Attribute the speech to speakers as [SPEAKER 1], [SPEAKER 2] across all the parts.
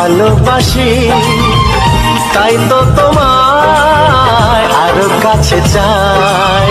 [SPEAKER 1] ভালোবাসি তাই তো তোমার আরও কাছে চাই।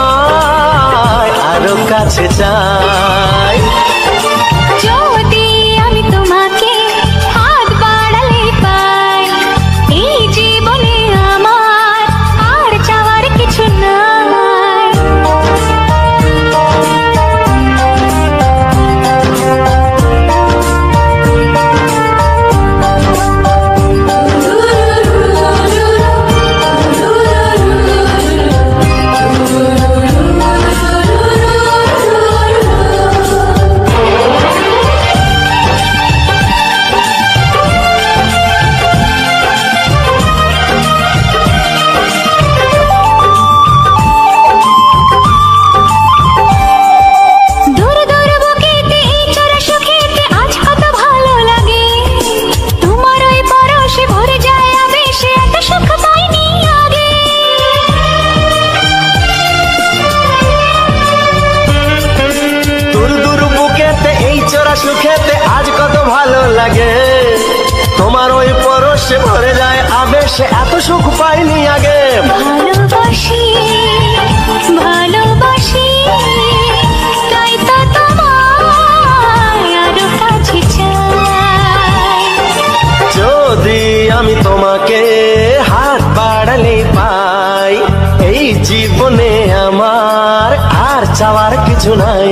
[SPEAKER 1] আরও কাছে চাই।
[SPEAKER 2] চোরা সুখেতে আজ কত ভালো লাগে। তোমার ওই পরশে ভরে যায় আবেশে এত সুখ পাইনি আগে। ভালোবাসি ভালোবাসি তাই তো তোমায় আরও কাছে চাই।
[SPEAKER 1] যদি আমি তোমাকে হাত বাড়ালে পাই এই জীবনে আমার আর চাওয়ার কিছু নাই।